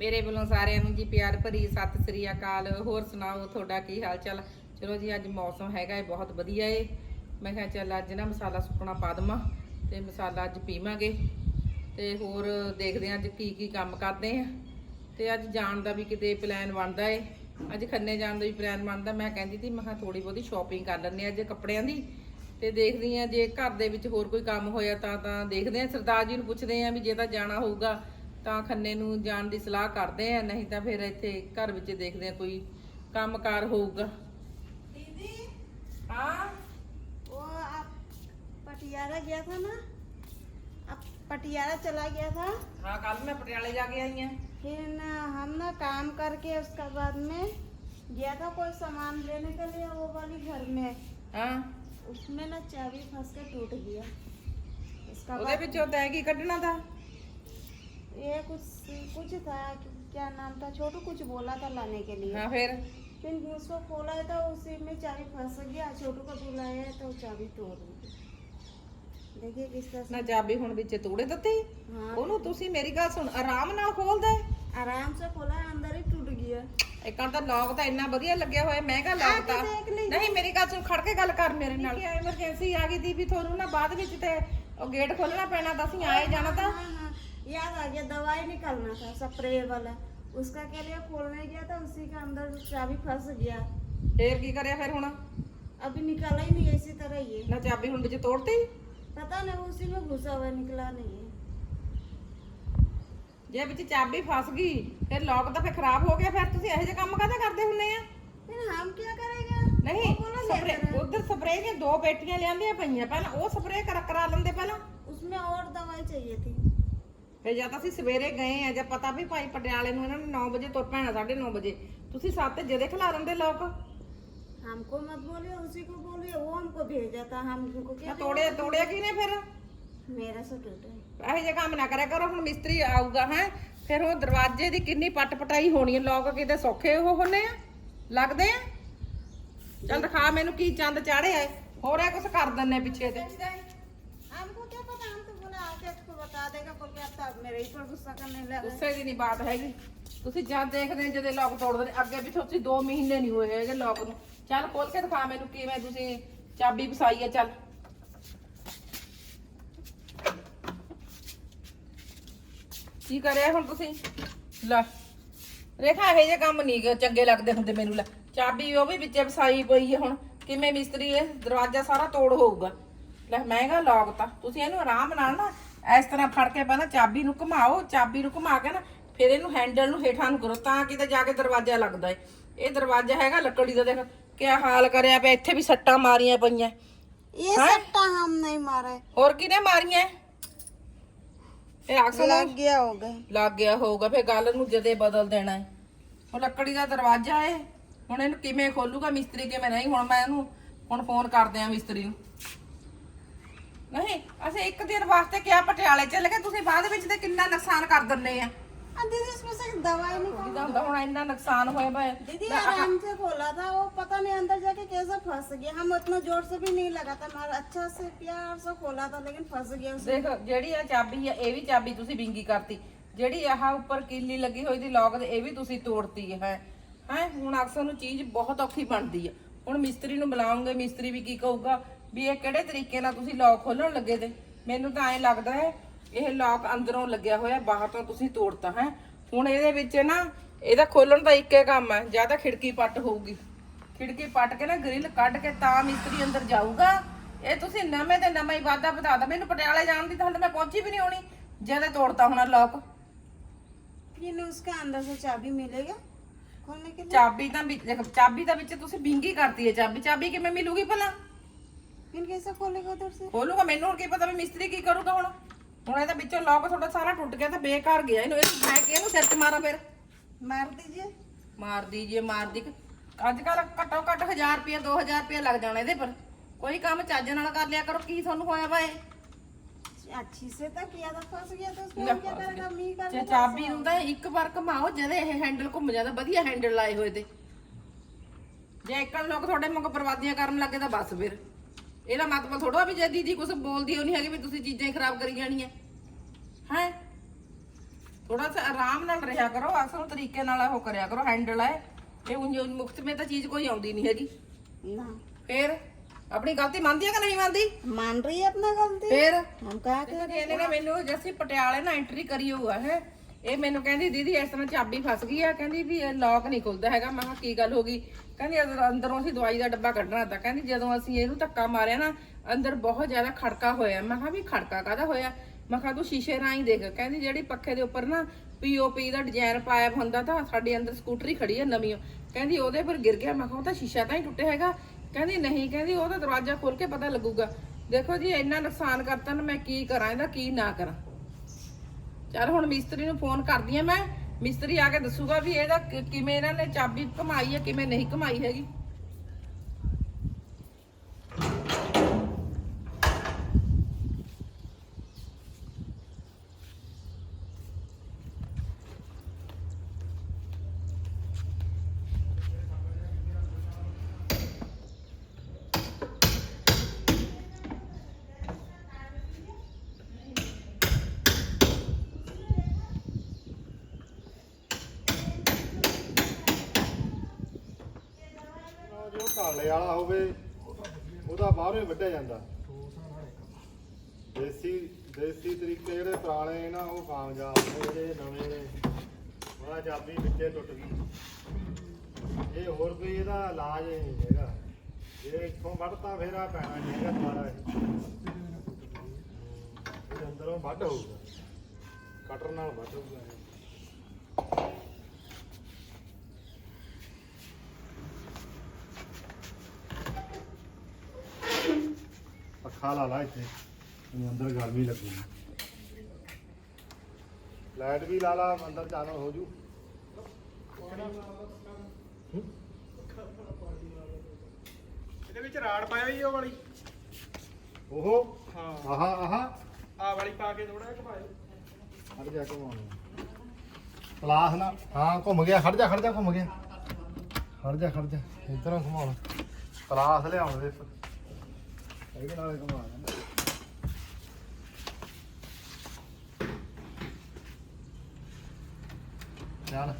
ਮੇਰੇ ਵੱਲੋਂ ਸਾਰਿਆਂ ਨੂੰ ਜੀ ਪਿਆਰ ਭਰੀ ਸਤਿ ਸ੍ਰੀ ਅਕਾਲ। ਹੋਰ ਸੁਣਾਓ, ਤੁਹਾਡਾ ਕੀ ਹਾਲ ਚਾਲ ਚਲੋ ਜੀ, ਅੱਜ ਮੌਸਮ ਹੈਗਾ ਹੈ ਬਹੁਤ ਵਧੀਆ ਏ। ਮੈਂ ਕਿਹਾ ਚੱਲ ਅੱਜ ਨਾ ਮਸਾਲਾ ਸੁੱਕਣਾ ਪਾ ਦਵਾਂ ਤੇ ਮਸਾਲਾ ਅੱਜ ਪੀਵਾਂਗੇ। ਤੇ ਹੋਰ ਦੇਖਦੇ ਹਾਂ ਅੱਜ ਕੀ ਕੀ ਕੰਮ ਕਰਦੇ ਆ। ਤੇ ਅੱਜ ਜਾਣ ਦਾ ਵੀ ਕਿਤੇ ਪਲਾਨ ਬਣਦਾ ਏ। ਅੱਜ ਖੰਨੇ ਜਾਣ ਦਾ ਵੀ ਪਲਾਨ ਬਣਦਾ। ਮੈਂ ਕਹਿੰਦੀ ਸੀ, ਮੈਂ ਕਿਹਾ ਥੋੜੀ ਬਹੁਤੀ ਸ਼ਾਪਿੰਗ ਕਰ ਲੈਂਦੇ ਹਾਂ ਅੱਜ ਕੱਪੜਿਆਂ ਦੀ। ਤੇ ਦੇਖਦੀ ਆ ਜੇ ਘਰ ਦੇ ਵਿੱਚ ਹੋਰ ਕੋਈ ਕੰਮ ਹੋਇਆ ਤਾਂ ਤਾਂ ਦੇਖਦੇ ਆ। ਸਰਦਾਰ ਜੀ ਨੂੰ ਪੁੱਛਦੇ ਆ ਵੀ ਜੇ ਤਾਂ ਜਾਣਾ ਹੋਊਗਾ ਤਾਂ ਖੰਨੇ ਨੂੰ ਜਾਣ ਦੀ ਸਲਾਹ ਕਰਦੇ ਆ ਨਹੀਂ ਤਾਂ ਫਿਰ ਇੱਥੇ ਘਰ ਵਿੱਚ ਦੇਖਦੇ ਆ ਕੋਈ ਕੰਮਕਾਰ ਹੋਊਗਾ दीदी ਹਾਂ वो आप पटियाला गया था ना आप पटियाला चला गया था ਹਾਂ ਕੱਲ ਮੈਂ ਪਟਿਆਲੇ ਜਾ ਕੇ ਆਈ ਆ फिर ना हम ना काम करके उसके बाद में गया था कोई सामान लेने के लिए वो वाली घर में ਹਾਂ उसमें ना चाबी फंस के टूट गया उसका ਉਹਦੇ बाद ਵਿੱਚੋਂ ਤੈਂ ਕੀ ਕੱਢਣਾ था ये कुछ कुछ था क्या नाम था छोटू कुछ बोला था लाने के लिए ਹਾਂ ਫਿਰ फिर उसको खोला था उसी में चाबी फंस गया छोटू को बुलाया तो वो चाबी तोड़ दी देखिए किस तरह ਨਾ से ਚਾਬੀ ਹੁਣ ਵਿੱਚ ਤੋੜੇ ਦਿੱਤੀ हाँ ਉਹਨੂੰ ਤੁਸੀਂ ਮੇਰੀ ਗੱਲ ਸੁਣ ਆਰਾਮ ਨਾਲ ਖੋਲਦਾ आराम से खोला अंदर ही टूट गया ਇਕਾਂ ਤਾਂ ਲੌਕ ਤਾਂ ਇੰਨਾ ਵਧੀਆ ਲੱਗਿਆ ਹੋਇਆ ਮਹਿੰਗਾ ਲੌਕ ਤਾਂ ਦੇਖ ਲਈ। ਨਹੀਂ ਮੇਰੀ ਗੱਲ ਸੁਣ ਖੜ ਕੇ ਗੱਲ ਕਰ ਮੇਰੇ ਨਾਲ ਐਮਰਜੈਂਸੀ ਆ ਗਈ ਦੀ ਵੀ ਤੁਹਾਨੂੰ ਨਾ ਬਾਅਦ ਵਿੱਚ ਤੇ ਉਹ ਗੇਟ ਖੋਲਣਾ ਪੈਣਾ ਤਾਂ ਅਸੀਂ ਆਏ ਜਾਣਾ ਤਾਂ हाँ, हाँ, याद आ गया दवाई निकालना था स्प्रे वाला उसका के लिए खोलने गया था उसी के अंदर चाबी फंस गया ਫੇਰ ਕੀ ਕਰਿਆ ਫਿਰ ਹੁਣ अभी निकाला ही नहीं इसी तरह ही है ਨਾ ਚਾਬੀ ਹੁਣ ਵਿੱਚ ਤੋੜਤੀ पता नहीं उसी में घुसा हुआ निकला नहीं है ਜੇ ਵਿੱਚ ਚਾਬੀ ਫਸ ਗਈ ਫਿਰ ਲੌਕ ਤਾਂ ਫਿਰ ਖਰਾਬ ਹੋ ਗਿਆ ਫਿਰ ਤੁਸੀਂ ਇਹੋ ਜਿਹੇ ਕੰਮ ਕਾਹਦੇ ਕਰਦੇ ਹੁੰਨੇ ਆ फिर हम क्या करेंगे ਨਹੀਂ वो बोला ਸਪਰੇ लेकर है। ਉਧਰ ਸਪਰੇ ਦੀਆਂ ਦੋ ਪੇਟੀਆਂ ਲਿਆਂਦੀਆਂ ਪਈਆਂ ਪਹਿਲਾਂ ਉਹ ਸਪਰੇ ਕਰ ਕਰਾ ਲੈਂਦੇ ਪਹਿਲਾਂ उसमें और दवाई चाहिए थी ਫਿਰ ਜਦ ਅਸੀਂ ਸਵੇਰੇ ਗਏ ਆ ਜਾਂ ਪਤਾ ਵੀ ਭਾਈ ਪਟਿਆਲੇ ਨੂੰ ਇਹਨਾਂ ਨੇ 9 ਵਜੇ ਤੁਰ ਪੈਣਾ 9:30 ਵਜੇ ਤੁਸੀਂ 7 ਜਦੇ ਖਿਲਾ ਦਿੰਦੇ ਲੋਕ हमको मत बोलिए उसी को बोलिए वो हमको भेजा था हम उनको ਤਾਂ क्या ਤੋੜਿਆ ਤੋੜਿਆ ਕਿਨੇ ਫਿਰ मेरा से टूटा है ਇਹੋ ਜਿਹੇ ਕੰਮ ਨਾ ਕਰਿਆ ਕਰੋ ਹੁਣ ਮਿਸਤਰੀ ਆਊਗਾ ਹੈ ਫਿਰ ਉਹ ਦਰਵਾਜ਼ੇ ਦੀ ਕਿੰਨੀ ਪੱਟ ਪਟਾਈ ਹੋਣੀ ਹੈ ਲੋਕ ਕਿਤੇ ਸੌਖੇ ਉਹ ਹੁੰਨੇ ਆ ਲੱਗਦੇ ਆ ਚੱਲ ਦਿਖਾ ਮੈਨੂੰ ਕੀ ਚੰਦ ਚਾੜਿਆ ਏ ਹੋਰ ਇਹ ਕੁਝ ਕਰ ਦਿੰਨੇ ਪਿੱਛੇ ਤੇ हमको क्या पता हम तो बोला आके इसको बता देगा बोल के अब तो मेरे ही पर गुस्सा करने लगा ਗੁੱਸੇ ਦੀ ਨਹੀਂ ਬਾਤ ਹੈਗੀ ਤੁਸੀਂ ਜਦ ਦੇਖਦੇ ਜਦੇ ਲੋਕ ਤੋੜਦੇ ਨੇ ਅੱਗੇ ਪਿੱਛੇ ਤੁਸੀਂ 2 ਮਹੀਨੇ ਨਹੀਂ ਹੋਏ ਹੈਗੇ ਲੋਕ ਨੂੰ ਚੱਲ ਖੋਲ ਕੇ ਦਿਖਾ ਮੈਨੂੰ ਕਿਵੇਂ ਤੁਸੀਂ ਚਾਬੀ ਫਸਾਈ ਹੈ ਚੱਲ ਕੀ ਕਰਿਆ ਹੁਣ ਤੁਸੀਂ ਲੈ ਰੇਖਾ ਇਹ ਜੇ ਕੰਮ ਨਹੀਂ ਗੇ ਚੰਗੇ ਲੱਗਦੇ ਹੁੰਦੇ ਮੈਨੂੰ ਲੈ ਚਾਬੀ ਉਹ ਵੀ ਵਿੱਚੇ ਫਸਾਈ ਪਈ ਹੈ ਹੁਣ ਕਿਵੇਂ ਮਿਸਤਰੀ ਇਹ ਦਰਵਾਜ਼ਾ ਸਾਰਾ ਤੋੜ ਹੋਊਗਾ ਲੈ ਮਹਿੰਗਾ ਲੌਕ ਤਾਂ ਤੁਸੀਂ ਇਹਨੂੰ ਆਰਾਮ ਨਾਲ ਨਾ ਇਸ ਤਰ੍ਹਾਂ ਫੜ ਕੇ ਪਹਿਲਾਂ ਚਾਬੀ ਨੂੰ ਘੁਮਾਓ ਚਾਬੀ ਨੂੰ ਘੁਮਾ ਕੇ ਨਾ ਫਿਰ ਇਹਨੂੰ ਹੈਂਡਲ ਨੂੰ ਹੇਠਾਂ ਨੂੰ ਕਰੋ ਤਾਂ ਕਿਤੇ ਜਾ ਕੇ ਦਰਵਾਜ਼ਾ ਲੱਗਦਾ ਏ ਇਹ ਦਰਵਾਜ਼ਾ ਹੈਗਾ ਲੱਕੜੀ ਦਾ ਦੇਖ ਕਿਆ ਹਾਲ ਕਰਿਆ ਪਿਆ ਇੱਥੇ ਵੀ ਸੱਟਾਂ ਮਾਰੀਆਂ ਪਈਆਂ ये हाँ? सट्टा हम नहीं मारे ਹੋਰ ਕਿਹਨੇ ਮਾਰੀਆਂ ਇਹ ਅਕਸਰ लग गया होगा ਲੱਗ ਗਿਆ ਹੋਊਗਾ ਫੇ ਗੱਲ ਨੂੰ ਜਦੇ ਬਦਲ ਦੇਣਾ ਹੈ ਉਹ ਲੱਕੜੀ ਦਾ ਦਰਵਾਜ਼ਾ ਹੈ ਹੁਣ ਇਹਨੂੰ ਕਿਵੇਂ ਖੋਲੂਗਾ ਮਿਸਤਰੀ ਕਿਵੇਂ ਨਹੀਂ ਹੁਣ ਮੈਂ ਇਹਨੂੰ ਹੁਣ ਫੋਨ ਕਰਦੇ ਆ ਮਿਸਤਰੀ ਨੂੰ ਨਹੀਂ ਅਸੀਂ ਇੱਕ ਦਿਨ ਵਾਸਤੇ ਕਿਹਾ ਪਟਿਆਲੇ ਚੱਲ ਗਏ ਤੁਸੀਂ ਬਾਅਦ ਵਿੱਚ ਤੇ ਕਿੰਨਾ ਨੁਕਸਾਨ ਕਰ ਦਿੰਦੇ ਆ हाँ, दीदी इसमें से दवाई निकाल ਜਿਹਦਾ ਹੁੰਦਾ ਹੁਣ ਇੰਨਾ ਨੁਕਸਾਨ ਹੋਇਆ ਪਿਆ दीदी आराम से खोला था वो पता नहीं अंदर जाके कैसे फंस गया हम उतना जोर से भी नहीं लगा था हमारा अच्छा से प्यार से खोला था लेकिन फंस गया उसमें ਦੇਖ ਜਿਹੜੀ ਆ ਚਾਬੀ ਆ ਇਹ ਵੀ ਚਾਬੀ ਤੁਸੀਂ ਵਿੰਗੀ ਕਰਤੀ ਜਿਹੜੀ ਆਹ ਉੱਪਰ ਕੀਲੀ ਲੱਗੀ ਹੋਈ ਦੀ ਲੌਕ ਦੇ ਇਹ ਵੀ ਤੁਸੀਂ ਤੋੜਤੀ ਹੈ ਹੈ ਹੁਣ ਅਕਸਰ ਨੂੰ ਚੀਜ਼ ਬਹੁਤ ਔਖੀ ਬਣਦੀ ਆ ਹੁਣ ਮਿਸਤਰੀ ਨੂੰ ਬੁਲਾਉਂਗੇ ਮਿਸਤਰੀ ਵੀ ਕੀ ਕਹੂਗਾ ਵੀ ਇਹ ਕਿਹੜੇ ਤਰੀਕੇ ਨਾਲ ਤੁਸੀਂ ਲੌਕ ਖੋਲਣ ਲੱਗੇ ਤੇ ਮੈਨੂੰ ਤਾਂ ਐਂ ਲੱਗਦਾ ਹੈ ਇਹ ਲੌਕ ਅੰਦਰੋਂ ਲੱਗਿਆ ਹੋਇਆ ਬਾਹਰ ਤੋਂ ਤੁਸੀਂ ਤੋੜਤਾ ਹੈ ਹੁਣ ਇਹਦੇ ਵਿੱਚ ਨਾ ਇਹਦਾ ਖੋਲਣ ਦਾ ਇੱਕੇ ਕੰਮ ਹੈ ਜਾਂ ਤਾਂ ਖਿੜਕੀ ਪੱਟ ਹੋਊਗੀ ਖਿੜਕੀ ਪੱਟ ਕੇ ਨਾ ਗ੍ਰਿਲ ਕੱਢ ਕੇ ਤਾਂ ਮਿਸਤਰੀ ਅੰਦਰ ਜਾਊਗਾ ਇਹ ਤੁਸੀਂ ਨਵੇਂ ਤੇ ਨਵਾਂ ਹੀ ਵਾਦਾ ਬਤਾ ਦੋ ਮੈਨੂੰ ਪਟਿਆਲੇ ਜਾਣ ਦੀ ਤਾਂ ਹਾਲੇ ਮੈਂ ਪਹੁੰਚੀ ਵੀ ਨਹੀਂ ਹੋਣੀ ਜਿਹਦੇ ਤੋੜਤਾ ਹੋਣਾ ਲੋਕ फिर उसका अंदर से चाबी मिलेगा खोलने के लिए ਚਾਬੀ ਤਾਂ ਵਿੱਚ ਦੇਖ ਚਾਬੀ ਤਾਂ ਵਿੱਚ ਤੁਸੀਂ ਬਿੰਗੀ ਕਰਤੀ ਹੈ ਚਾਬੀ ਚਾਬੀ ਕਿਵੇਂ ਮਿਲੂਗੀ ਭਲਾ फिर कैसे खोलेगा उधर से ਖੋਲੂਗਾ ਮੈਨੂੰ ਹੁਣ ਕੀ ਪਤਾ ਵੀ ਮਿਸਤਰੀ ਕੀ ਕਰੂਗਾ ਹੁਣ ਹੁਣ ਇਹਦਾ ਵਿੱਚੋਂ ਲੋਕ ਤੁਹਾਡਾ ਸਾਰਾ ਟੁੱਟ ਗਿਆ ਤਾਂ ਬੇਕਾਰ ਗਿਆ ਇਹਨੂੰ ਇਹ ਮੈਂ ਕਿ ਇਹਨੂੰ ਸਿਰ 'ਚ ਮਾਰਾਂ ਫਿਰ मार दीजिए ਮਾਰ ਦੀਜੀਏ ਮਾਰ ਦੀ ਅੱਜ ਕੱਲ ਘੱਟੋ ਘੱਟ 1000 ਰੁਪਏ 2000 ਰੁਪਏ ਲੱਗ ਜਾਣਾ ਇਹਦੇ ਪਰ ਕੋਈ ਕੰਮ ਚੱਜ ਨਾਲ ਕਰ ਲਿਆ ਕਰੋ ਕੀ ਤੁਹਾਨੂੰ ਹੋਇਆ ਵਾ ਇਹ अच्छी से तक किया था फंस गया तो उसको ਲੈ हम क्या करेगा मी कर ਜੇ ਚਾਬੀ ਨੂੰ ਤਾਂ ਇੱਕ ਵਾਰ ਘਮਾਓ ਜਦੇ ਇਹ ਹੈਂਡਲ ਘੁੰਮ ਜਾਂਦਾ ਵਧੀਆ ਹੈਂਡਲ ਲਾਏ ਹੋਏ ਤੇ ਜੇ ਇੱਕਣ ਲੋਕ ਤੁਹਾਡੇ ਵਾਂਗ ਬਰਬਾਦੀਆਂ ਕਰਨ ਲੱਗੇ ਤਾਂ ਬਸ ਫਿਰ ਇਹਦਾ ਮਤਲਬ ਥੋੜਾ ਵੀ ਜੇ ਦੀਦੀ ਕੁਝ ਬੋਲਦੀ ਹੋ ਨਹੀਂ ਹੈਗੀ ਵੀ ਤੁਸੀਂ ਚੀਜ਼ਾਂ ਹੀ ਖਰਾਬ ਕਰੀ ਜਾਣੀਆਂ ਹੈ ਥੋੜਾ ਜਿਹਾ ਆਰਾਮ ਨਾਲ ਰਿਹਾ ਕਰੋ ਅਸਲ ਤਰੀਕੇ ਨਾਲ ਉਹ ਕਰਿਆ ਕਰੋ ਹੈਂਡਲ ਹੈ ਇਹ ਉਂਝ ਮੁਕਤ ਮੇ ਤਾਂ ਚੀਜ਼ ਕੋਈ ਆਉਂਦੀ ਨਹੀਂ ਹੈਗੀ ना ਫੇਰ ਆਪਣੀ ਗਲਤੀ ਮੰਨਦੀ ਹੈ ਕਿ ਨਹੀਂ ਮੰਨਦੀ मान रही है अपना गलती ਫੇਰ हम क्या करें ਇਹਨੇ ਨਾ ਮੈਨੂੰ ਜੈਸੀ ਪਟਿਆਲੇ ਨਾ ਐਂਟਰੀ ਕਰੀ ਹੋਆ ਹੈ ਇਹ ਮੈਨੂੰ ਕਹਿੰਦੀ ਦੀਦੀ ਇਸ ਤਰ੍ਹਾਂ ਚਾਬੀ ਫਸ ਗਈ ਆ ਕਹਿੰਦੀ ਵੀ ਇਹ ਲੌਕ ਨਹੀਂ ਖੁੱਲਦਾ ਹੈਗਾ ਮੈਂ ਕਿਹਾ ਕੀ ਗੱਲ ਹੋ ਗਈ ਕਹਿੰਦੀ ਅੰਦਰ- ਅੰਦਰੋਂ ਅਸੀਂ ਦਵਾਈ ਦਾ ਡੱਬਾ ਕੱਢਣਾ ਤਾਂ ਕਹਿੰਦੀ ਜਦੋਂ ਅਸੀਂ ਇਹਨੂੰ ਧੱਕਾ ਮਾਰਿਆ ਨਾ ਅੰਦਰ ਬਹੁਤ ਜ਼ਿਆਦਾ ਖੜਕਾ ਹੋਇਆ ਮੈਂ ਕਿਹਾ ਵੀ ਖੜਕਾ ਕਾਦਾ ਹੋਇਆ ਮੈਂ ਕਿਹਾ ਤੂੰ ਸ਼ੀਸ਼ੇ ਰਾਹੀਂ ਦੇਖ ਕਹਿੰਦੀ ਜਿਹੜੀ ਪੱਖੇ ਦੇ ਉੱਪਰ ਨਾ ਪੀਓਪੀ ਦਾ ਡਿਜ਼ਾਈਨ ਪਾਇਆ ਹੁੰਦਾ ਤਾਂ ਸਾਡੇ ਅੰਦਰ ਸਕੂਟਰੀ ਖੜੀ ਹੈ ਨਵੀਂ ਓ। ਕਹਿੰਦੀ ਉਹਦੇ ਪਰ ਗਿਰ ਗਿਆ ਮੈਂ ਕਿਹਾ ਉਹ ਤਾਂ ਸ਼ੀਸ਼ਾ ਤਾਂ ਹੀ ਟੁੱਟਿਆ ਹੈਗਾ ਕਹਿੰਦੀ ਨਹੀਂ, ਕਹਿੰਦੀ ਉਹ ਤਾਂ ਦਰਵਾਜ਼ਾ ਖੋਲ ਕੇ ਪਤਾ ਲੱਗੂਗਾ। ਦੇਖੋ ਜੀ, ਇੰਨਾ ਨੁਕਸਾਨ ਕਰਤਾ ਨਾ ਮੈਂ ਕੀ ਕਰਾਂ, ਇਹਦਾ ਕੀ ਨਾ ਕਰਾਂ। ਚਲ ਹੁਣ ਮਿਸਤਰੀ ਨੂੰ ਫੋਨ ਕਰਦੀ ਆ ਮੈਂ, ਮਿਸਤਰੀ ਆ ਕੇ ਦੱਸੂਗਾ ਵੀ ਇਹਦਾ ਕਿ- ਕਿਵੇਂ ਇਹਨਾਂ ਨੇ ਚਾਬੀ ਘਮਾਈ ਹੈ ਕਿਵੇਂ ਨਹੀਂ ਘਮਾਈ ਹੈਗੀ। ਜੋ ਵਾਲਾ ਹੋਵੇ, ਉਹਦਾ ਬਾਹਰੋਂ ਹੀ ਵੱਢਿਆ ਜਾਂਦਾ। ਦੇਸੀ ਦੇਸੀ ਤਰੀਕੇ ਜਿਹੜੇ ਪੁਰਾਣੇ ਨਾ ਉਹ ਕਾਮਯਾਬ ਨੇ ਜਿਹੜੇ ਨਵੇਂ ਨੇ। ਉਹਦਾ ਚਾਬੀ ਵਿੱਚੇ ਟੁੱਟ ਗਈ। ਇਹ ਹੋਰ ਕੋਈ ਇਹਦਾ ਇਲਾਜ ਨਹੀਂ ਹੈਗਾ। ਜੇ ਇੱਥੋਂ ਵੱਢਤਾ, ਫੇਰ ਆ ਪੈਣਾ ਨਹੀਂ ਹੈਗਾ ਦੁਬਾਰਾ ਇਹ। ਅੰਦਰੋਂ ਵੱਢ ਹੋਊਗਾ। ਕਟਰ ਨਾਲ ਵੱਢ ਹੋਊਗਾ ਪੱਖਾ ਲਾ ਲਾ ਇੱਥੇ। ਇਹਨੂੰ ਅੰਦਰ ਗਰਮੀ ਲੱਗੂਗੀ ਲਾਈਟ ਵੀ ਲਾ ਲਾ ਅੰਦਰ ਚਾਨਣ ਹੋ ਜੂ। ਇਹਦੇ ਵਿੱਚ ਰਾੜ ਪਾਇਆ ਹੀ ਉਹ ਵਾਲੀ। ਉਹ ਹਾਂ। ਆਹਾ ਆਹਾ। ਆ ਵਾਲੀ ਪਾ ਕੇ ਥੋੜਾ ਜਿਹਾ ਘਮਾਇਓ। ਖੜ ਜਾ ਘੁਮਾਉਣਾ ਪਲਾਸ ਨਾ। ਹਾਂ ਘੁੰਮ ਗਿਆ। ਖੜ ਜਾ ਖੜ ਜਾ ਘੁੰਮ ਗਿਆ। ਖੜ ਜਾ ਖੜ ਜਾ। ਇਧਰੋਂ ਘੁਮਾਉਣਾ ਪਲਾਸ ਲਿਆਉਣ ਦੇ ਇਹਦੇ ਨਾਲ ਹੀ ਘੁਮਾ ਦੇਣਾ ਚੱਲ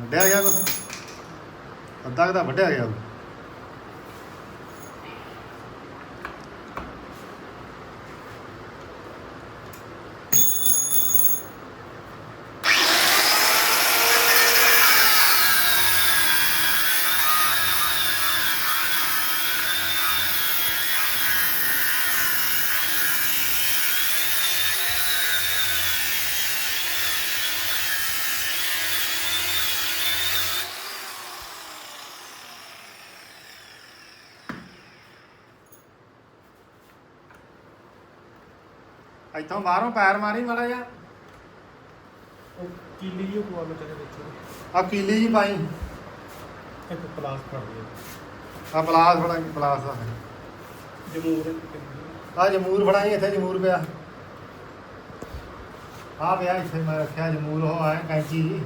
ਵੱਢਿਆ ਗਿਆ ਕੁਛ? ਅੱਧਾ ਕੁ ਤਾਂ ਵੱਢਿਆ ਗਿਆ। ਇੱਥੋਂ ਬਾਹਰੋਂ ਪੈਰ ਮਾਰੀ ਮਾੜਾ ਜਿਹਾ। ਉਹ ਕੀਲੀ ਜਿਹੀ ਪਵਾ ਲਓ ਤੇਰੇ ਵਿੱਚ ਆ ਕੀਲੀ ਜੀ ਪਾਈ। ਇੱਕ ਪਲਾਸ ਕਰ ਦਿਓ ਆ ਪਲਾਸ ਫੜਾ ਪਲਾਸ ਆ। ਜਮੂਰ ਆ ਜਮੂਰ ਫੜਾਈ ਇੱਥੇ ਜਮੂਰ ਪਿਆ। ਆ ਪਿਆ ਇੱਥੇ ਮੈਂ ਰੱਖਿਆ ਜਮੂਰ ਉਹ ਆਇਆ ਕੈਂਚੀ ਜੀ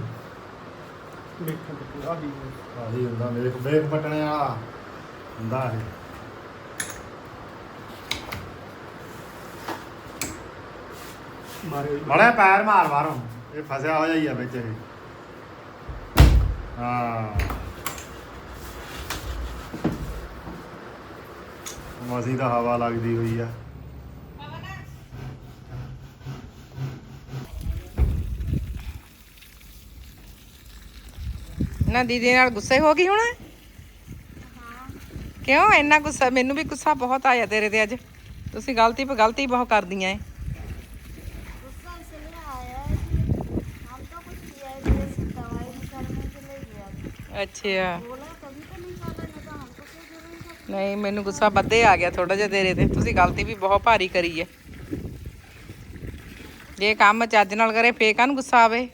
ਦੇਖਣ ਤੇ ਪੂਰਾ ਵੀ ਆਹੀ ਹੁੰਦਾ ਵੇਖ ਵੇਖ ਪਟਣੇ ਵਾਲਾ। ਹੁੰਦਾ ਇਹ। ਮਾਰਿਓ ਜੀ ਬੜਾ ਪੈਰ ਮਾਰ ਮਾਰੋ ਇਹ ਫਸਿਆ ਹੋਇਆ ਹੀ ਆ ਵਿੱਚ ਇਹ। ਹਾਂ। ਮਸੀ ਦਾ ਹਵਾ ਲੱਗਦੀ ਹੋਈ ਆ। ਨਾ ਦੀਦੀ ਨਾਲ ਗੁੱਸੇ ਹੋ ਗਈ ਹੁਣ? ਕਿਉਂ ਇੰਨਾ ਗੁੱਸਾ? ਮੈਨੂੰ ਵੀ ਗੁੱਸਾ ਬਹੁਤ ਆਇਆ ਤੇਰੇ ਤੇ ਅੱਜ। ਤੁਸੀਂ ਗਲਤੀ 'ਤੇ ਗਲਤੀ ਬਹੁਤ ਕਰਦੀਆਂ ਏ। ਅੱਛਾ। ਨਹੀਂ, ਮੈਨੂੰ ਗੁੱਸਾ ਵੱਧੇ ਆ ਗਿਆ ਥੋੜਾ ਜਿਹਾ ਦੇਰੇ ਤੇ। ਤੁਸੀਂ ਗਲਤੀ ਵੀ ਬਹੁਤ ਭਾਰੀ ਕਰੀ ਹੈ ਜੇ ਕੰਮ ਚੱਜ ਨਾਲ ਕਰੇ, ਫੇਰ ਕਾਹਨੂੰ ਗੁੱਸਾ ਆਵੇ?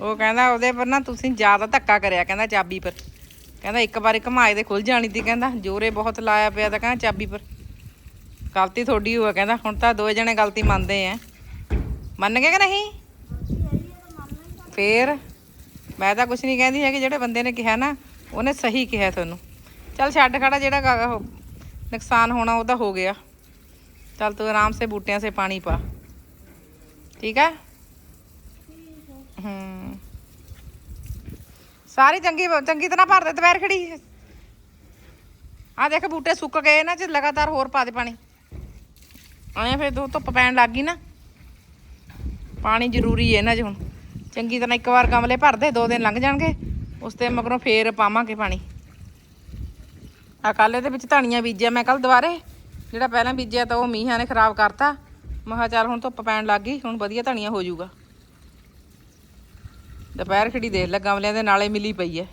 ਉਹ ਕਹਿੰਦਾ ਉਹਦੇ ਪਰ ਨਾ ਤੁਸੀਂ ਜ਼ਿਆਦਾ ਧੱਕਾ ਕਰਿਆ, ਕਹਿੰਦਾ ਚਾਬੀ ਪਰ। ਕਹਿੰਦਾ ਇੱਕ ਵਾਰੀ ਘਮਾਏ ਦੇ ਖੁੱਲ ਜਾਣੀ ਸੀ, ਕਹਿੰਦਾ। ਜੋਰੇ ਬਹੁਤ ਲਾਇਆ ਪਿਆ ਤਾਂ ਕਹਿੰਦਾ ਚਾਬੀ ਪਰ। ਗਲਤੀ ਤੁਹਾਡੀ ਹੋਆ ਕਹਿੰਦਾ ਹੁਣ ਤਾਂ ਦੋਏ ਜਣੇ ਗਲਤੀ ਮੰਨਦੇ ਆ। ਮੰਨ ਗਏ ਕਿ ਨਹੀਂ? ਫੇਰ? ਮੈਂ ਤਾਂ ਕੁਝ ਨਹੀਂ ਕਹਿੰਦੀ ਹੈ ਕਿ ਜਿਹੜੇ ਬੰਦੇ ਨੇ ਕਿਹਾ ਨਾ, ਉਹਨੇ ਸਹੀ ਕਿਹਾ ਤੁਹਾਨੂੰ। ਚੱਲ ਛੱਡ ਖੜਾ ਜਿਹੜਾ ਨੁਕਸਾਨ ਹੋਣਾ ਉਹਦਾ ਹੋ ਗਿਆ। ਚੱਲ ਤੂੰ ਆਰਾਮ ਸੇ ਬੂਟਿਆਂ ਸੇ ਪਾਣੀ ਪਾ। ਠੀਕ ਹੈ ਹੂੰ। ਸਾਰੀ ਚੰਗੀ ਚੰਗੀ ਤਰ੍ਹਾਂ ਭਰ ਦੇ, ਦੁਪਹਿਰ ਖੜੀ। ਆ ਦੇਖ ਬੂਟੇ ਸੁੱਕ ਗਏ ਨਾ ਜੇ ਲਗਾਤਾਰ ਹੋਰ ਪਾ ਦੇ ਪਾਣੀ। ਆਏ ਫਿਰ ਦੋ ਧੁੱਪ ਪੈਣ ਲੱਗ ਗਈ ਨਾ, ਪਾਣੀ ਜ਼ਰੂਰੀ ਹੈ ਇਹਨਾਂ 'ਚ ਹੁਣ। ਚੰਗੀ ਤਰ੍ਹਾਂ ਇੱਕ ਵਾਰ ਗਮਲੇ ਭਰ ਦੇ, ਦੋ ਦਿਨ ਲੰਘ ਜਾਣਗੇ, ਉਸ ਤੇ ਮਗਰੋਂ ਫੇਰ ਪਾਵਾਂਗੇ ਪਾਣੀ। ਆ ਕੱਲ ਇਹਦੇ ਵਿੱਚ ਧਨੀਆ ਬੀਜਿਆ ਮੈਂ ਕੱਲ ਦੁਬਾਰੇ ਜਿਹੜਾ ਪਹਿਲਾਂ ਬੀਜਿਆ ਤਾਂ ਉਹ ਮੀਂਹਾਂ ਨੇ ਖਰਾਬ ਕਰਤਾ। ਮੈਂ ਚੱਲ ਹੁਣ ਧੁੱਪ ਪੈਣ ਲੱਗ ਗਈ, ਹੁਣ ਵਧੀਆ ਧਨੀਆ ਹੋ ਜਾਊਗਾ। ਦੁਪਹਿਰ ਖੜੀ ਦੇਖ ਲੈ, ਗਮਲਿਆਂ ਦੇ ਨਾਲੇ ਮਿਲੀ ਪਈ ਐ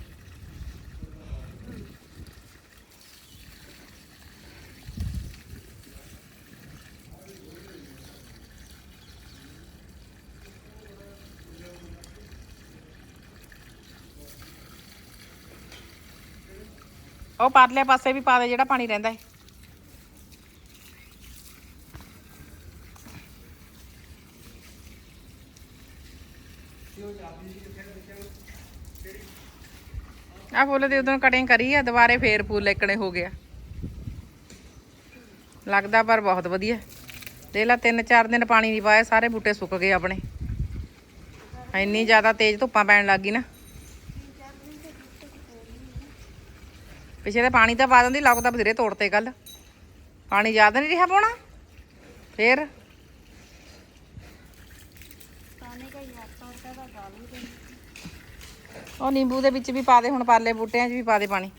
ਉਹ ਪਰਲੇ ਪਾਸੇ ਵੀ ਪਾ ਦੇ, ਜਿਹੜਾ ਪਾਣੀ ਰਹਿੰਦਾ ਹੈ ਆ ਫੁੱਲ ਦੇ ਉਦੋਂ ਕਟਿੰਗ ਕਰੀ ਆ, ਦੁਬਾਰੇ ਫੇਰ ਫੁੱਲ ਇਕਣੇ ਹੋ ਗਿਆ। ਲੱਗਦਾ ਪਰ ਬਹੁਤ ਵਧੀਆ। ਦੇਖ ਲਾ, ਤਿੰਨ ਚਾਰ ਦਿਨ ਪਾਣੀ ਨਹੀਂ ਪਾਇਆ ਸਾਰੇ ਬੂਟੇ ਸੁੱਕ ਗਏ ਆਪਣੇ। ਇੰਨੀ ਜ਼ਿਆਦਾ ਤੇਜ਼ ਧੁੱਪਾਂ ਪੈਣ ਲੱਗ ਗਈ ਨਾ। ਪਿਛੇ ਤਾਂ ਪਾਣੀ ਤਾਂ ਪਾ ਦਿੰਦੀ ਲੱਗਦਾ ਤਾਂ ਬਥੇਰੇ ਤੋੜਤੇ ਕੱਲ। ਪਾਣੀ ਜ਼ਿਆਦਾ ਨਹੀਂ ਰਿਹਾ ਪਾਉਣਾ? ਫੇਰ? ਉਹ ਨਿੰਬੂ ਦੇ ਵਿੱਚ ਵੀ ਪਾ ਦੇ ਹੁਣ ਪਾਲੇ ਬੂਟਿਆਂ 'ਚ ਵੀ ਪਾ ਦੇ ਪਾਣੀ।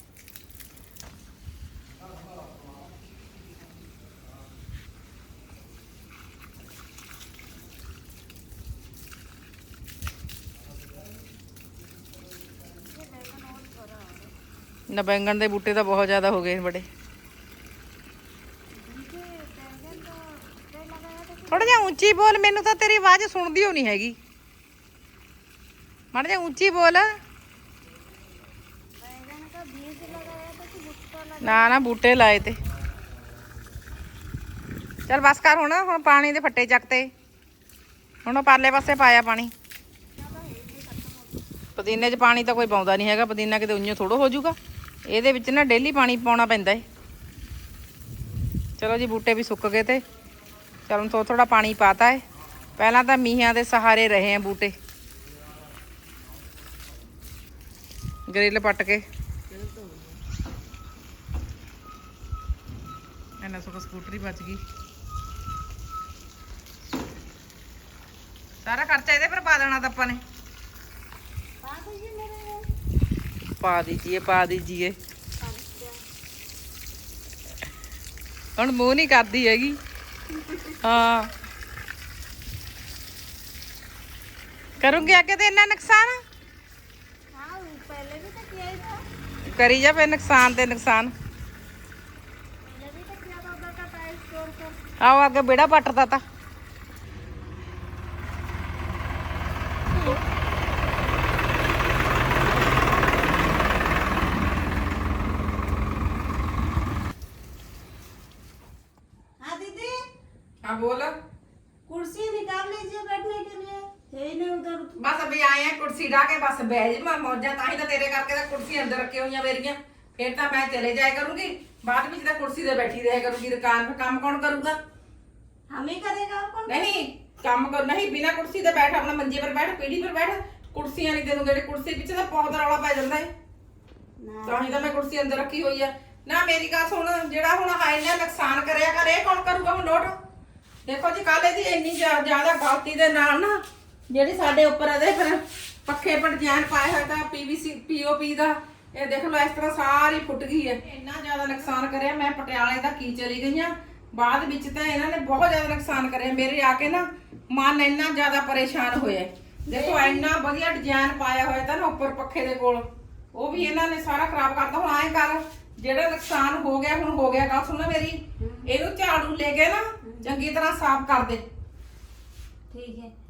ਨਾ ਬੈਂਗਣ ਦੇ ਬੂਟੇ ਤਾਂ ਬਹੁਤ ਜ਼ਿਆਦਾ ਹੋ ਗਏ ਬੜੇ। ਥੋੜਾ ਜਿਹਾ ਉੱਚੀ ਬੋਲ, ਮੈਨੂੰ ਤਾਂ ਤੇਰੀ ਆਵਾਜ਼ ਸੁਣਦੀ ਹੋ ਨਹੀਂ ਹੈਗੀ। ਮਾੜਾ ਜਿਹਾ ਉੱਚੀ ਬੋਲ। ਨਾ ਨਾ, ਬੂਟੇ ਲਾਏ ਤੇ। ਚਲ ਬਸ ਕਰ ਹੁਣ ਹੁਣ ਪਾਣੀ ਦੇ ਫੱਟੇ ਚੱਕ ਤੇ। ਹੁਣ ਪਰਲੇ ਪਾਸੇ ਪਾਇਆ ਪਾਣੀ। ਪੁਦੀਨੇ 'ਚ ਪਾਣੀ ਤਾਂ ਕੋਈ ਪਾਉਂਦਾ ਨਹੀਂ ਹੈਗਾ, ਪੁਦੀਨਾ ਕਿਤੇ ਉਈਓ ਥੋੜੋ ਹੋ ਜਾਊਗਾ। ਇਹਦੇ ਵਿੱਚ ਨਾ ਡੇਲੀ ਪਾਣੀ ਪਾਉਣਾ ਪੈਂਦਾ ਹੈ ਚਲੋ ਜੀ, ਬੂਟੇ ਵੀ ਸੁੱਕ ਗਏ ਤੇ। ਚਲੋ ਥੋੜਾ ਥੋੜਾ ਪਾਣੀ ਪਾਤਾ ਹੈ ਪਹਿਲਾਂ ਤਾਂ ਮੀਂਹਾਂ ਦੇ ਸਹਾਰੇ ਰਹੇ ਆ ਬੂਟੇ। ਗ੍ਰਿਲ ਪੱਟ ਕੇ। ਇਹਨਾਂ ਸੋਕਾ ਸਕੂਟਰੀ ਬਚ ਗਈ। ਸਾਰਾ ਖਰਚਾ ਇਹਦੇ ਪਰ ਪਾ ਦੇਣਾ ਤਾਂ ਆਪਾਂ ਨੇ। ਪਾ ਦੋ ਜੀ ਮੇਰੇ। ਪਾ ਦੀਜੀਏ ਪਾ ਦੀਜੀਏ ਹੁਣ ਮੂੰਹ ਨਹੀਂ ਕਰਦੀ ਹੈਗੀ ਹਾਂ ਕਰੂੰਗੀ ਅੱਗੇ ਤੇ ਇੰਨਾ ਨੁਕਸਾਨ हाँ पहले भी तो किया ही था ਕਰੀ ਜਾ ਫੇ ਨੁਕਸਾਨ ਤੇ ਨੁਕਸਾਨ पहले भी तो किया था उधर का टाइल्स तोड़ कर ਆਓ ਅੱਗੇ ਬੇੜਾ ਪੱਟਦਾ ਤਾ ਕੁਰਸੀ ਢਾ ਕੇ ਬਸ ਬਹਿ ਜਾ ਮੈਂ ਮੌਜਾਂ ਤਾਂ ਹੀ ਤਾਂ ਤੇਰੇ ਕਰਕੇ ਤਾਂ ਕੁਰਸੀ ਅੰਦਰ ਰੱਖੀ ਹੋਈਆਂ ਮੇਰੀਆਂ ਫਿਰ ਤਾਂ ਮੈਂ ਚਲੇ ਜਾਇਆ ਕਰੂੰਗੀ ਬਾਅਦ ਵਿੱਚ ਤਾਂ ਕੁਰਸੀ ਤੇ ਬੈਠੀ ਰਹਿਆ ਕਰੂੰਗੀ ਦੁਕਾਨ 'ਤੇ ਕੰਮ ਕੌਣ ਕਰੂਗਾ हम ही करेगा और कौन ਨਹੀਂ ਕੰਮ ਕਰ ਨਹੀਂ ਬਿਨਾ ਕੁਰਸੀ ਤੇ ਬੈਠ ਆਪਣਾ ਮੰਜੇ ਪਰ ਬੈਠ ਪੀੜੀ ਪਰ ਬੈਠ ਕੁਰਸੀਆਂ ਨਹੀਂ ਤੈਨੂੰ ਜਿਹੜੇ ਕੁਰਸੀ ਪਿੱਛੇ ਤਾਂ ਬਹੁਤ ਰੌਲਾ ਪੈ ਜਾਂਦਾ ਹੈ ना ਤਾਂ ਹੀ ਤਾਂ ਮੈਂ ਕੁਰਸੀ ਅੰਦਰ ਰੱਖੀ ਹੋਈ ਆ ਨਾ ਮੇਰੀ ਗੱਲ ਸੁਣ ਜਿਹੜਾ ਹੁਣ ਹਾਈ ਨੇ ਨੁਕਸਾਨ ਕਰਿਆ ਕਰ ਇਹ ਕੌਣ ਕਰੂਗਾ ਹੁਣ ਨੋਟ ਦੇਖੋ ਜੀ ਕੱਲ ਇਹਦੀ ਇੰਨੀ ਜ਼ਿਆ- ਜ਼ਿਆਦਾ ਗਲਤੀ ਦੇ ਨਾਲ ਨਾ ਜਿਹੜੀ ਸਾਡੇ ਉੱਪਰ ਇਹਦੇ ਫਿਰ ਪੱਖੇ ਪਰ ਡਿਜ਼ਾਈਨ ਪਾਇਆ ਹੋਇਆ ਤਾਂ ਪੀਵੀਸੀ ਪੀਓਪੀ ਦਾ। ਇਹ ਦੇਖ ਲਓ ਇਸ ਤਰ੍ਹਾਂ ਸਾਰੀ ਫੁੱਟ ਗਈ ਹੈ। ਇੰਨਾ ਜ਼ਿਆਦਾ ਨੁਕਸਾਨ ਕਰਿਆ ਮੈਂ ਪਟਿਆਲੇ ਦਾ ਕੀ ਚਲੀ ਗਈ ਆ ਬਾਅਦ ਵਿੱਚ ਤਾਂ ਇਹਨਾਂ ਨੇ ਬਹੁਤ ਜ਼ਿਆਦਾ ਨੁਕਸਾਨ ਕਰਿਆ। ਮੇਰੇ ਆ ਕੇ ਨਾ ਮਨ ਇੰਨਾ ਜ਼ਿਆਦਾ ਪਰੇਸ਼ਾਨ ਹੋਇਆ। ਦੇਖੋ ਇੰਨਾ ਵਧੀਆ ਡਿਜ਼ਾਈਨ ਪਾਇਆ ਹੋਇਆ ਤਾਂ ਨਾ ਉੱਪਰ ਪੱਖੇ ਦੇ ਕੋਲ। ਉਹ ਵੀ ਇਹਨਾਂ ਨੇ ਸਾਰਾ ਖਰਾਬ ਕਰਤਾ। ਹੁਣ ਐਂ ਕਰ ਜਿਹੜਾ ਨੁਕਸਾਨ ਹੋ ਗਿਆ ਹੁਣ ਹੋ ਗਿਆ। ਗੱਲ ਸੁਣ ਮੇਰੀ। ਇਹਨੂੰ ਝਾੜੂ ਲੈ ਕੇ ਨਾ ਚੰਗੀ ਤਰ੍ਹਾਂ ਸਾਫ਼ ਕਰ ਦੇ। ਠੀਕ ਹੈ।